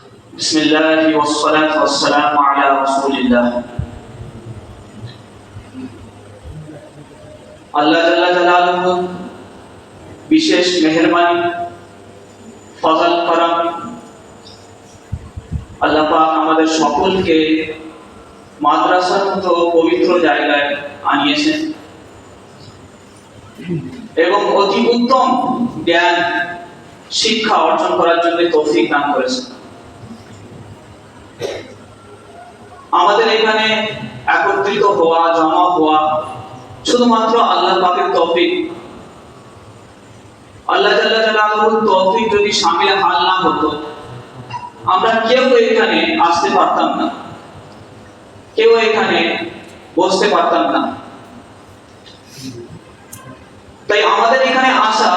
بسم الله والصلاة والسلام على رسول الله আল্লাহ জাল্লা জালালুহু বিশেষ মেহেরবানি ফজল করম আল্লাহ পাক আমাদের সকলকে মাদ্রাসার মতো পবিত্র জায়গায় আনিয়েছেন এবং অতি উত্তম জ্ঞান শিক্ষা অর্জন করার জন্য তৌফিক দান করেছেন আমাদের এখানে একত্রিত হওয়া, জমা হওয়া, শুধুমাত্র আল্লাহ পাকের তৌফিক। আল্লাহ জাল্লা জালালুহুর তৌফিক যদি শামিল হাল না হতো, আমরা কেউ এখানে আসতে পারতাম না। কেউ এখানে বসতে পারতাম না। তাই আমাদের এখানে আসা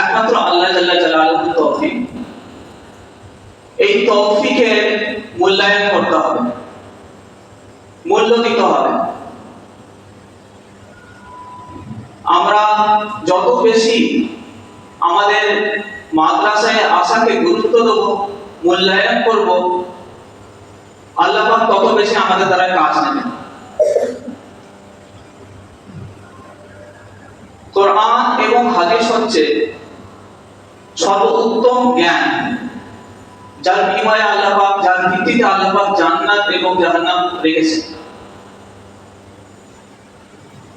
একমাত্র আল্লাহ জাল্লা জালালুহুর তৌফিক। এই তৌফিকের মূল্যায়ন করতে হবে। মূল্য দিতে হবে। আমরা যত বেশি আমাদের মাদ্রাসায় আসাকে গুরুত্ব দেব, মূল্যায়ন করব, আল্লাহ তত বেশি আমাদের দ্বারা কাজ নেবেন। কোরআন এবং হাদিস হচ্ছে সর্বোত্তম জ্ঞান, যার বিনিময়ে আল্লাহ যার ভিত্তিতে আল্লাহ জান্নাত এবং জাহান্নাম রেখেছেন।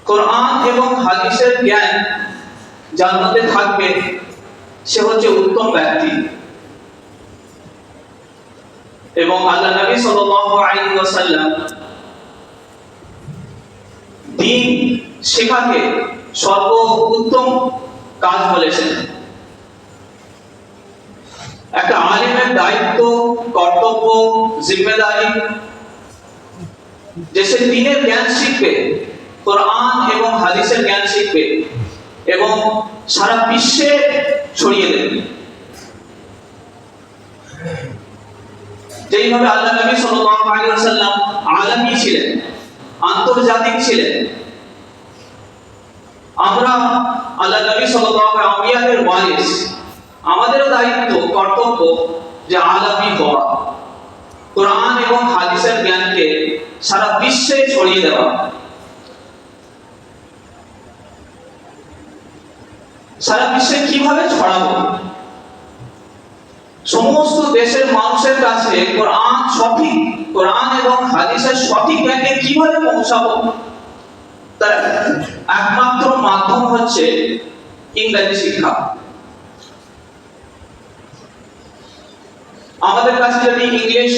কোরআন এবং হাদিসের জ্ঞান থাকবে, সে হচ্ছে উত্তম ব্যক্তি। এবং আল্লাহ নবী দিন শেখাকে সর্বোত্তম কাজ বলেছেন। একটা আলিমের দায়িত্ব, কর্তব্য, জিম্মেদারি যে সে দিনের জ্ঞান শিখবে কোরআন এবং হাদিসের জ্ঞান শিখবে এবং সারা বিশ্বে ছড়িয়ে দেবে। যেইভাবে আল্লাহ নবী সাল্লাল্লাহু আলাইহি ওয়াসাল্লাম আলামী ছিলেন, আন্তর্জাতিক ছিলেন, আমরা আল্লাহ নবী সাল্লাল্লাহু আলাইহি আমাদেরও দায়িত্ব, কর্তব্য যে আলামী হওয়া, কোরআন এবং হাদিসের জ্ঞানকে সারা বিশ্বে ছড়িয়ে দেওয়া। সারা বিশ্বে কীভাবে ছড়াবো? সমস্ত দেশের মানুষের কাছে কোরআন সঠিক, কোরআন এবং হাদিসের সঠিক জ্ঞানকে কীভাবে পৌঁছাবো? তার একমাত্র মাধ্যম হচ্ছে ইংরেজি শিক্ষা। আমাদের কাছে যদি ইংলিশ,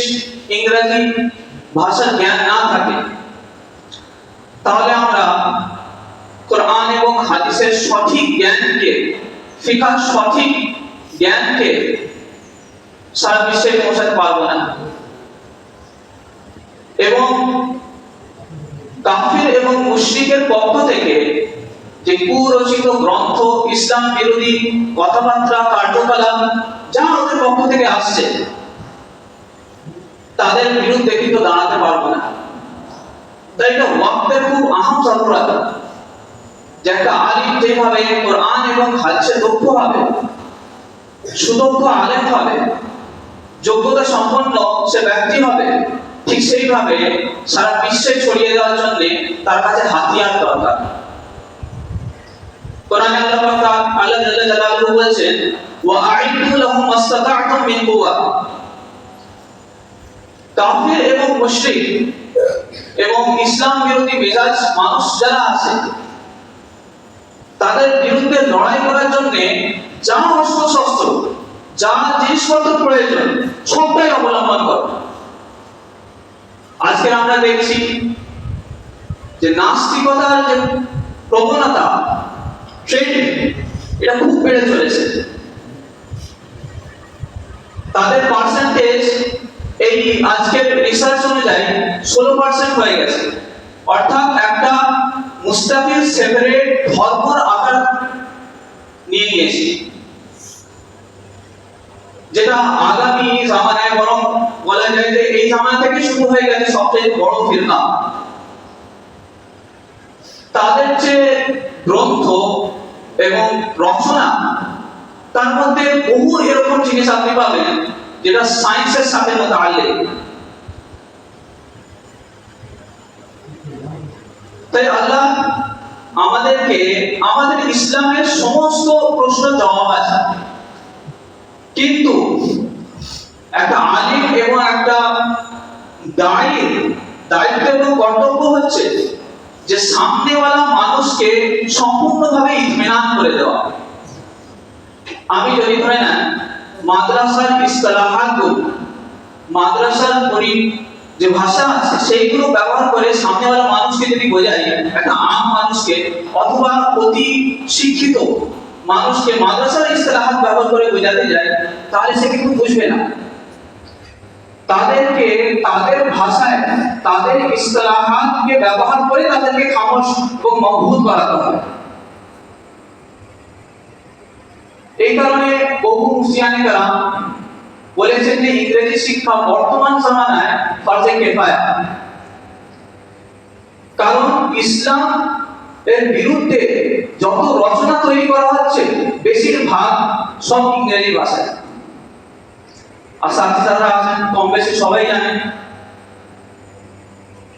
ইংরেজি ভাষার জ্ঞান না থাকে, তাহলে আমরা কোরআন হাদিসের সঠিক জ্ঞানকে ফিকার সঠিক জ্ঞানকে সারা বিশ্বে পৌঁছাতে পারব না। এবং কাফির এবং মুশরিকের পক্ষ থেকে যে কুরচিত গ্রন্থ, ইসলাম বিরোধী কথাবার্তা, কার্যকলাপ, যা ওদের পক্ষ থেকে আসছে, তাদের বিরুদ্ধে কিন্তু দাঁড়াতে পারব না। তাই এটা ওয়াক্তের খুব আহম জরুরত যে একটা আলিম যেভাবে কোরআন এবং হাদিসে দক্ষ হবে, সুদক্ষ আলেম হবে, যোগ্যতা সম্পন্ন সে ব্যক্তি হবে, ঠিক সেইভাবে সারা বিশ্বে ছড়িয়ে দেওয়ার জন্য তার কাছে হাতিয়ার দরকার। কোরআনে আল্লাহ পাক আল্লাহ জাল্লা জালালুহু বলেছেন, ওয়া আইদু লাহুম মাসতাতা'তুম মিন কুওয়া। কাফির এবং মুশরিক এবং ইসলাম বিরোধী মেজাজ মানুষ যারা আছে তাদের বিরুদ্ধে লড়াই করার জন্য যা অস্ত্র শস্ত্র, যা জিনিসপত্র প্রয়োজন, সবটাই অবলম্বন করো। আজকে আমরা দেখছি যে নাস্তিকতার যে প্রবণতা ট্রেন্ড এটা খুব বেড়ে চলেছে। তাদের পার্সেন্টেজ এই আজকের রিসার্চ অনুযায়ী ষোলো পার্সেন্ট হয়ে গেছে। অর্থাৎ একটা মুস্তাফিজ সেপারেট ধর্মর আকার নিয়ে নিয়েছে। যেটা আগামী জামানায় বরং বলা যায় যে এই জামানা থেকে শুরু হয়ে গেছে সবচেয়ে বড় ফিরকা। তাদের যে গ্রন্থ এবং রচনা, তার মধ্যে বহু এরকম জিনিস আপনি পাবেন, যেটা সায়েন্সের সাথে মোতাল্লিক তাই আল্লাহ আমাদেরকে, আমাদের ইসলামের সমস্ত প্রশ্ন জবাব আছে। কিন্তু একটা আলিম এবং একটা দায়ীর দায়িত্ব কর্তব্য হচ্ছে যে সামনেওয়ালা মানুষকে সম্পূর্ণভাবে ইতমিনান করে দেওয়া। আমি যদি ধরে না মাদ্রাসার ইস্তালাহাত মাদ্রাসার পরি যে ভাষা আছে, সেইগুলো ব্যবহার করে সামনেওয়ালা মানুষকে যদি বোঝাই একটা আম মানুষকে অথবা অতি শিক্ষিত মানুষকে মাদ্রাসার ইস্তালাহাত ব্যবহার করে বোঝাতে যায়, তাহলে সে কিন্তু বুঝবে না। তাদেরকে, তাদের ভাষায়, তাদের ইস্তালাহাতকে ব্যবহার করে তাদেরকে খামোশ এবং মজবুত করাতে হবে। এই কারণে বহু মুফতিয়ানে কালাম বলেছেন যে ইংরেজি শিক্ষা বর্তমান জামানায় ফরজে কেফায়া কারণ ইসলাম এর বিরুদ্ধে যত রচনা তৈরি করা হচ্ছে, বেশিরভাগ সব ইংরেজি ভাষায়। আর সাথে যারা আছেন কম বেশি সবাই জানেন।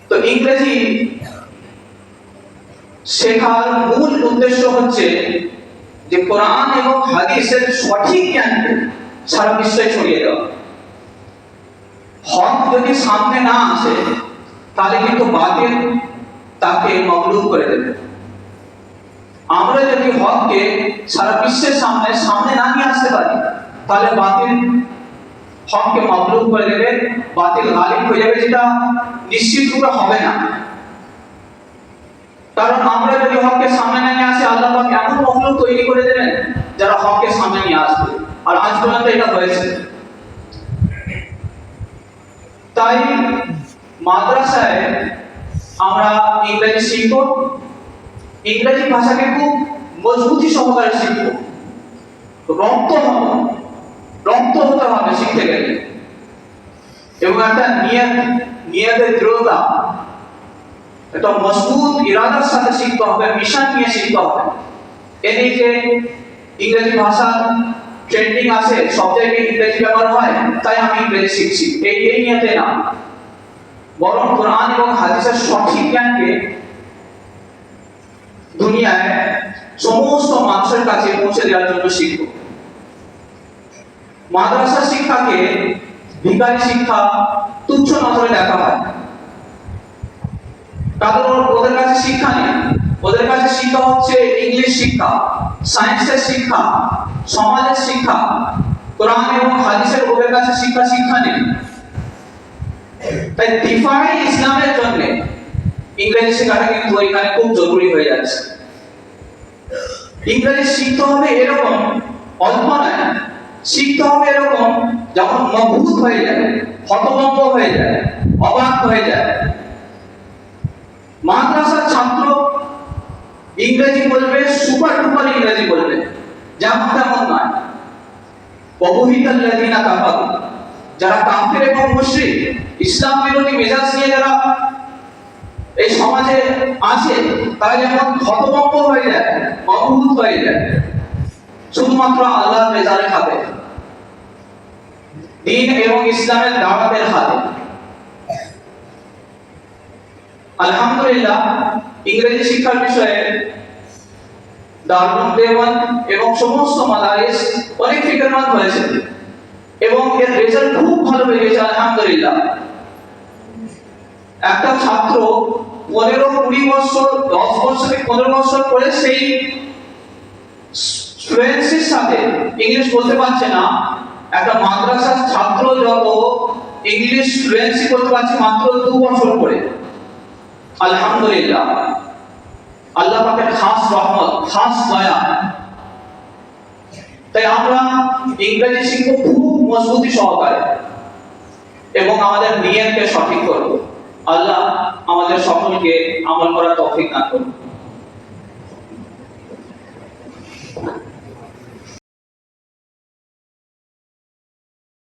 তো ইংরেজি শেখার মূল উদ্দেশ্য হচ্ছে যে কোরআন এবং হাদিসের সঠিক জ্ঞানকে সারা বিশ্বে ছড়িয়ে দেওয়া হক যদি সামনে না আসে, তাহলে কিন্তু বাতিল তাকে মগলুব করে দেবে। আমরা যদি হককে সারা বিশ্বের সামনে সামনে না নিয়ে আসতে পারি, তাহলে বাতিল হককে মগলুব করে দেবে, বাতিল গালিব হয়ে যাবে, যেটা নিশ্চিত রূপে হবে না। কারণ আমরা যদি হককে সামনে না নিয়ে আসি, আল্লাহ পাক এমন মখলুক তৈরি করে দেবেন যারা হককে সামনে নিয়ে আসবে। আর আজ পর্যন্ত এটা হয়েছে। তাই মাদ্রাসায় আমরা ইংরেজি শিখব। ইংরেজি ভাষাকে খুব মজবুতি সহকারে শিখব। রক্ত হবে। রক্ত হতে হবে শিখতে গেলে। এবং একটা নিয়ত নিয়তের দৃঢ়তা। একটা মজবুত ইরাদার সাথে শিখতে হবে, মিশন নিয়ে শিখতে হবে। যে ইংরেজি ভাষা ট্রেন্ডিং আছে, সব জায়গায় ইংরেজি ব্যবহার হয়, তাই আমি ইংরেজি শিখছি। এই এই নিয়তে না। বরং কোরআন এবং হাদিসের সঠিক জ্ঞানকে দুনিয়ায় সমস্ত মানুষের কাছে পৌঁছে দেওয়ার জন্য শিখব। মাদ্রাসা শিক্ষাকে ভিকারি শিক্ষা তুচ্ছ নজরে দেখা হয়। তাদের ওদের কাছে শিক্ষা নেই। ওদের কাছে শিক্ষা হচ্ছে ইংলিশ শিক্ষা সায়েন্সের শিক্ষা, সমাজের শিক্ষা, কোরআন এবং হাদিসের ওদের কাছে শিক্ষা শিক্ষা নেই। তাই দিফাই ইসলামের জন্য ইংরেজি শেখাটা কিন্তু এখানে খুব জরুরি হয়ে যাচ্ছে। ইংরেজি শিখতে হবে এরকম, অল্প নয়। শিখতে হবে এরকম যেমন মজবুত হয়ে যায়, হতভম্ব হয়ে যায়, অবাক হয়ে যায় মাদ্রাসার ছাত্র ইংরেজি বলবে, সুপার ডুপার ইংরেজি বলবে, যেমন তেমন নয়। অবহিতাল্লাযীনা কাফারু, যারা কাফির এবং মুশরিক, ইসলাম বিরোধী মেজাজ নিয়ে যারা এই সমাজে আছে, তারা যেমন হতভম্ব হয়ে যায় অবভূত হয়ে যায়, শুধুমাত্র আল্লাহর মেজারে খাবে দিন এবং ইসলামের দাওয়াতের হাতে। আলহামদুলিল্লাহ, ইংরেজি শিক্ষার বিষয়ে দারুল দেওয়ান এবং সমস্ত মাদারিস অনেক ফিকরমান হয়েছে। এবং এর রেজাল্ট খুব ভালো আলহামদুলিল্লাহ। একটা ছাত্র পনেরো কুড়ি বছর, দশ পনেরো বছর পরে সেই ফ্লুয়েন্সির সাথে ইংলিশ বলতে পারছে না। একটা মাদ্রাসার ছাত্র যত ইংলিশ ফ্লুয়েন্সি করতে পারছে মাত্র দু বছর পরে। আলহামদুলিল্লাহ। আল্লাহ পাকের খাস রহমত, খাস দয়া। তাই আমরা ইংরেজি শিখব খুব মজবুতি সহকারে এবং আমাদের নিয়তকে সঠিক করব। আল্লাহ আমাদের সকলকে আমল করার তৌফিক না করুন।